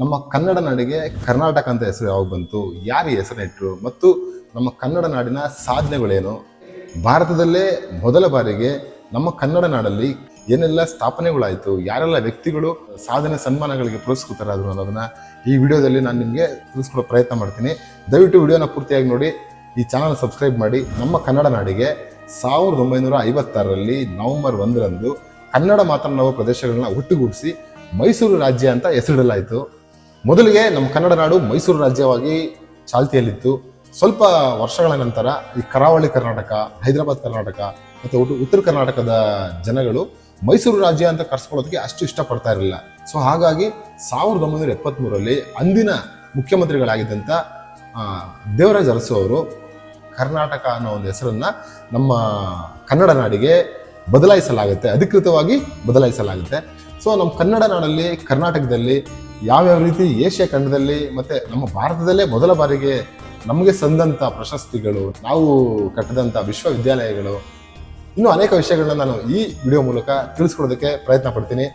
ನಮ್ಮ ಕನ್ನಡ ನಾಡಿಗೆ ಕರ್ನಾಟಕ ಅಂತ ಹೆಸರು ಯಾವಾಗ ಬಂತು, ಯಾರು ಹೆಸರು ಮತ್ತು ನಮ್ಮ ಕನ್ನಡ ನಾಡಿನ ಸಾಧನೆಗಳೇನು? ಭಾರತದಲ್ಲೇ ಮೊದಲ ಬಾರಿಗೆ ನಮ್ಮ ಕನ್ನಡ ನಾಡಲ್ಲಿ ಏನೆಲ್ಲ ಸ್ಥಾಪನೆಗಳಾಯಿತು, ಯಾರೆಲ್ಲ ವ್ಯಕ್ತಿಗಳು ಸಾಧನೆ ಸನ್ಮಾನಗಳಿಗೆ ಪುರಸ್ಕೃತರಾದರು ಅನ್ನೋದನ್ನ ಈ ವಿಡಿಯೋದಲ್ಲಿ ನಾನು ನಿಮಗೆ ತಿಳಿಸ್ಕೊಳ್ಳೋ ಪ್ರಯತ್ನ ಮಾಡ್ತೀನಿ. ದಯವಿಟ್ಟು ವಿಡಿಯೋನ ಪೂರ್ತಿಯಾಗಿ ನೋಡಿ, ಈ ಚಾನಲ್ ಸಬ್ಸ್ಕ್ರೈಬ್ ಮಾಡಿ. ನಮ್ಮ ಕನ್ನಡ ನಾಡಿಗೆ ಸಾವಿರದ ಒಂಬೈನೂರ ಐವತ್ತಾರರಲ್ಲಿ ನವೆಂಬರ್ ಒಂದರಂದು ಕನ್ನಡ ಮಾತನಾಡುವ ಪ್ರದೇಶಗಳನ್ನ ಒಟ್ಟುಗೂಡಿಸಿ ಮೈಸೂರು ರಾಜ್ಯ ಅಂತ ಹೆಸರಿಡಲಾಯಿತು. ಮೊದಲಿಗೆ ನಮ್ಮ ಕನ್ನಡ ನಾಡು ಮೈಸೂರು ರಾಜ್ಯವಾಗಿ ಚಾಲ್ತಿಯಲ್ಲಿತ್ತು. ಸ್ವಲ್ಪ ವರ್ಷಗಳ ನಂತರ ಈ ಕರಾವಳಿ ಕರ್ನಾಟಕ, ಹೈದರಾಬಾದ್ ಕರ್ನಾಟಕ ಮತ್ತು ಉತ್ತರ ಕರ್ನಾಟಕದ ಜನಗಳು ಮೈಸೂರು ರಾಜ್ಯ ಅಂತ ಕರ್ಸ್ಕೊಳ್ಳೋದಕ್ಕೆ ಅಷ್ಟು ಇಷ್ಟಪಡ್ತಾ ಇರಲಿಲ್ಲ. ಸೊ ಹಾಗಾಗಿ ಸಾವಿರದ ಒಂಬೈನೂರ ಎಪ್ಪತ್ತ್ಮೂರರಲ್ಲಿ ಅಂದಿನ ಮುಖ್ಯಮಂತ್ರಿಗಳಾಗಿದ್ದಂಥ ದೇವರಾಜ ಅರಸು ಅವರು ಕರ್ನಾಟಕ ಅನ್ನೋ ಒಂದು ಹೆಸರನ್ನು ನಮ್ಮ ಕನ್ನಡ ನಾಡಿಗೆ ಬದಲಾಯಿಸಲಾಗುತ್ತೆ, ಅಧಿಕೃತವಾಗಿ ಬದಲಾಯಿಸಲಾಗುತ್ತೆ. ಸೊ ನಮ್ಮ ಕನ್ನಡ ನಾಡಲ್ಲಿ, ಕರ್ನಾಟಕದಲ್ಲಿ ಯಾವ್ಯಾವ ರೀತಿ ಏಷ್ಯಾ ಖಂಡದಲ್ಲಿ ಮತ್ತೆ ನಮ್ಮ ಭಾರತದಲ್ಲೇ ಮೊದಲ ಬಾರಿಗೆ ನಮಗೆ ಸಂದಂಥ ಪ್ರಶಸ್ತಿಗಳು, ನಾವು ಕಟ್ಟಿದಂಥ ವಿಶ್ವವಿದ್ಯಾಲಯಗಳು, ಇನ್ನೂ ಅನೇಕ ವಿಷಯಗಳನ್ನ ನಾನು ಈ ವಿಡಿಯೋ ಮೂಲಕ ತಿಳಿಸ್ಕೊಡೋದಕ್ಕೆ ಪ್ರಯತ್ನ ಪಡ್ತೀನಿ.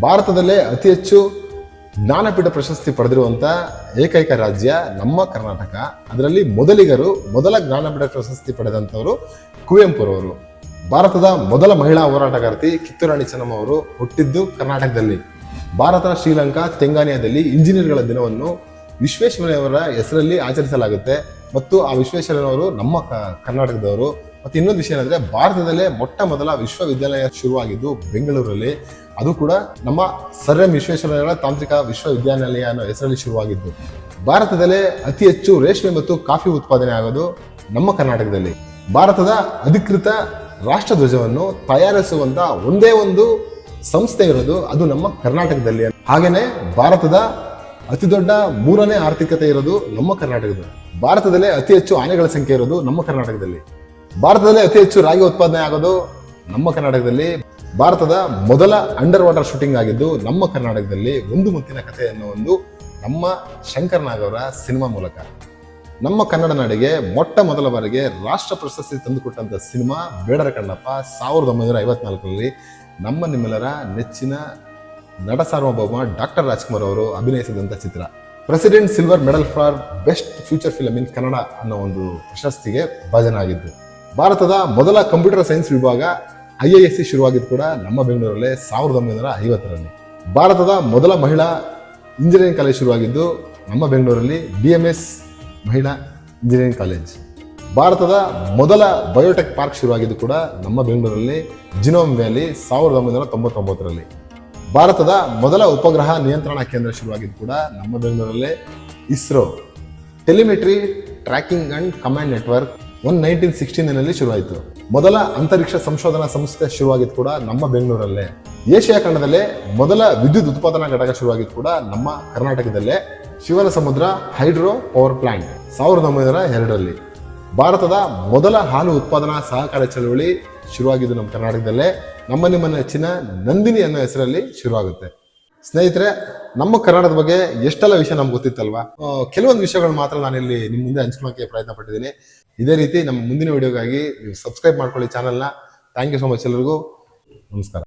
ಭಾರತದಲ್ಲೇ ಅತಿ ಹೆಚ್ಚು ಜ್ಞಾನಪೀಠ ಪ್ರಶಸ್ತಿ ಪಡೆದಿರುವಂಥ ಏಕೈಕ ರಾಜ್ಯ ನಮ್ಮ ಕರ್ನಾಟಕ. ಅದರಲ್ಲಿ ಮೊದಲಿಗರು, ಮೊದಲ ಜ್ಞಾನಪೀಠ ಪ್ರಶಸ್ತಿ ಪಡೆದಂಥವರು ಕುವೆಂಪುರವರು ಭಾರತದ ಮೊದಲ ಮಹಿಳಾ ಹೋರಾಟಗಾರ್ತಿ ಕಿತ್ತೂರಾಣಿ ಚೆನ್ನಮ್ಮ ಅವರು ಹುಟ್ಟಿದ್ದು ಕರ್ನಾಟಕದಲ್ಲಿ. ಭಾರತ, ಶ್ರೀಲಂಕಾ ತೆಂಗಾನಿಯಾದಲ್ಲಿ ಇಂಜಿನಿಯರ್ಗಳ ದಿನವನ್ನು ವಿಶ್ವೇಶ್ವರಯ್ಯವರ ಹೆಸರಲ್ಲಿ ಆಚರಿಸಲಾಗುತ್ತೆ. ಮತ್ತು ಆ ವಿಶ್ವೇಶ್ವರಯ್ಯನವರು ನಮ್ಮ ಕರ್ನಾಟಕದವರು. ಮತ್ತು ಇನ್ನೊಂದು ವಿಷಯ ಏನಂದ್ರೆ, ಭಾರತದಲ್ಲೇ ಮೊಟ್ಟ ಮೊದಲ ವಿಶ್ವವಿದ್ಯಾಲಯ ಶುರುವಾಗಿದ್ದು ಬೆಂಗಳೂರಲ್ಲಿ. ಅದು ಕೂಡ ನಮ್ಮ ಸರ್ ಎಂ ವಿಶ್ವೇಶ್ವರಯ್ಯರ ತಾಂತ್ರಿಕ ವಿಶ್ವವಿದ್ಯಾನಿಲಯ ಅನ್ನೋ ಹೆಸರಲ್ಲಿ ಶುರುವಾಗಿದ್ದು. ಭಾರತದಲ್ಲೇ ಅತಿ ಹೆಚ್ಚು ರೇಷ್ಮೆ ಮತ್ತು ಕಾಫಿ ಉತ್ಪಾದನೆ ಆಗೋದು ನಮ್ಮ ಕರ್ನಾಟಕದಲ್ಲಿ. ಭಾರತದ ಅಧಿಕೃತ ರಾಷ್ಟ್ರಧ್ವಜವನ್ನು ತಯಾರಿಸುವಂತ ಒಂದೇ ಒಂದು ಸಂಸ್ಥೆ ಇರೋದು ಅದು ನಮ್ಮ ಕರ್ನಾಟಕದಲ್ಲಿ. ಹಾಗೇನೆ ಭಾರತದ ಅತಿ ದೊಡ್ಡ ಮೂರನೇ ಆರ್ಥಿಕತೆ ಇರೋದು ನಮ್ಮ ಕರ್ನಾಟಕದಲ್ಲಿ ಭಾರತದಲ್ಲೇ ಅತಿ ಹೆಚ್ಚು ಆನೆಗಳ ಸಂಖ್ಯೆ ಇರೋದು ನಮ್ಮ ಕರ್ನಾಟಕದಲ್ಲಿ. ಭಾರತದಲ್ಲೇ ಅತಿ ಹೆಚ್ಚು ರಾಗಿ ಉತ್ಪಾದನೆ ಆಗೋದು ನಮ್ಮ ಕರ್ನಾಟಕದಲ್ಲಿ. ಭಾರತದ ಮೊದಲ ಅಂಡರ್ ವಾಟರ್ ಶೂಟಿಂಗ್ ಆಗಿದ್ದು ನಮ್ಮ ಕರ್ನಾಟಕದಲ್ಲಿ ಒಂದು ಮುತ್ತಿನ ಕಥೆ ಅನ್ನೋ ಒಂದು ನಮ್ಮ ಶಂಕರ್ ನಾಗ್ ಅವರ ಸಿನಿಮಾ ಮೂಲಕ. ನಮ್ಮ ಕನ್ನಡ ನಾಡಿಗೆ ಮೊಟ್ಟ ಮೊದಲ ಬಾರಿಗೆ ರಾಷ್ಟ್ರ ಪ್ರಶಸ್ತಿ ತಂದುಕೊಟ್ಟಂಥ ಸಿನಿಮಾ ಬೇಡರ ಕಣ್ಣಪ್ಪ ಸಾವಿರದ ಒಂಬೈನೂರ ಐವತ್ನಾಲ್ಕರಲ್ಲಿ ನಮ್ಮ ನಿಮ್ಮೆಲ್ಲರ ನೆಚ್ಚಿನ ನಟ ಸಾರ್ವಭೌಮ ಡಾಕ್ಟರ್ ರಾಜ್ಕುಮಾರ್ ಅವರು ಅಭಿನಯಿಸಿದಂಥ ಚಿತ್ರ. President silver medal for best future film in Kannada ಅನ್ನೋ ಒಂದು ಪ್ರಶಸ್ತಿಗೆ ಭಾಜನಾಗಿದ್ದು ಭಾರತದ ಮೊದಲ ಕಂಪ್ಯೂಟರ್ ಸೈನ್ಸ್ ವಿಭಾಗ ಐ ಐ ಎಸ್ ಸಿ ಶುರುವಾಗಿದ್ದು ಕೂಡ ನಮ್ಮ ಬೆಂಗಳೂರಲ್ಲೇ ಸಾವಿರದ ಒಂಬೈನೂರ ಐವತ್ತರಲ್ಲಿ. ಭಾರತದ ಮೊದಲ ಮಹಿಳಾ ಇಂಜಿನಿಯರಿಂಗ್ ಕಾಲೇಜ್ ಶುರುವಾಗಿದ್ದು ನಮ್ಮ ಬೆಂಗಳೂರಲ್ಲಿ ಬಿ ಎಂ ಎಸ್ ಮಹಿಳಾ ಇಂಜಿನಿಯರಿಂಗ್ ಕಾಲೇಜ್. ಭಾರತದ ಮೊದಲ ಬಯೋಟೆಕ್ ಪಾರ್ಕ್ ಶುರುವಾಗಿದ್ದು ಕೂಡ ನಮ್ಮ ಬೆಂಗಳೂರಲ್ಲಿ ಜಿನೋಮ್ ವ್ಯಾಲಿ ಸಾವಿರದ ಒಂಬೈನೂರ ತೊಂಬತ್ತೊಂಬತ್ತರಲ್ಲಿ. ಭಾರತದ ಮೊದಲ ಉಪಗ್ರಹ ನಿಯಂತ್ರಣ ಕೇಂದ್ರ ಶುರುವಾಗಿದ್ದು ಕೂಡ ನಮ್ಮ ಬೆಂಗಳೂರಲ್ಲೇ ISRO. Telemetry tracking and command network one nineteen ಸಿಕ್ಸ್ಟೀನಲ್ಲಿ ಶುರುವಾಯಿತು. ಮೊದಲ ಅಂತರಿಕ್ಷ ಸಂಶೋಧನಾ ಸಂಸ್ಥೆ ಶುರುವಾಗಿದ್ದು ಕೂಡ ನಮ್ಮ ಬೆಂಗಳೂರಲ್ಲೇ. ಏಷ್ಯಾ ಖಂಡದಲ್ಲೇ ಮೊದಲ ವಿದ್ಯುತ್ ಉತ್ಪಾದನಾ ಘಟಕ ಶುರುವಾಗಿದ್ದು ಕೂಡ ನಮ್ಮ ಕರ್ನಾಟಕದಲ್ಲೇ. ಶಿವನ ಸಮುದ್ರ ಹೈಡ್ರೋ ಪವರ್ ಪ್ಲಾಂಟ್, ಸಾವಿರದ ಒಂಬೈನೂರ ಎರಡರಲ್ಲಿ. ಭಾರತದ ಮೊದಲ ಹಾಲು ಉತ್ಪಾದನಾ ಸಹಕಾರ ಚಳವಳಿ ಶುರುವಾಗಿದ್ದು ನಮ್ಮ ಕರ್ನಾಟಕದಲ್ಲೇ. ನಮ್ಮ ನಿಮ್ಮ ನೆಚ್ಚಿನ ನಂದಿನಿ ಅನ್ನೋ ಹೆಸರಲ್ಲಿ ಶುರುವಾಗುತ್ತೆ. ಸ್ನೇಹಿತರೆ, ನಮ್ಮ ಕನ್ನಡದ ಬಗ್ಗೆ ಎಷ್ಟೆಲ್ಲ ವಿಷಯ ನಮ್ಗೆ ಗೊತ್ತಿತ್ತಲ್ವಾ? ಕೆಲವೊಂದು ವಿಷಯಗಳು ಮಾತ್ರ ನಾನಿಲ್ಲಿ ನಿಮ್ಮ ಮುಂದೆ ಹಂಚ್ಕೊಳ್ಳೋಕೆ ಪ್ರಯತ್ನ ಪಟ್ಟಿದ್ದೀನಿ. ಇದೇ ರೀತಿ ನಮ್ಮ ಮುಂದಿನ ವಿಡಿಯೋಗಾಗಿ ನೀವು ಸಬ್ಸ್ಕ್ರೈಬ್ ಮಾಡ್ಕೊಳ್ಳಿ ಚಾನಲ್ನ. ಥ್ಯಾಂಕ್ ಯು ಸೊ ಮಚ್ ಎಲ್ಲರಿಗೂ. ನಮಸ್ಕಾರ.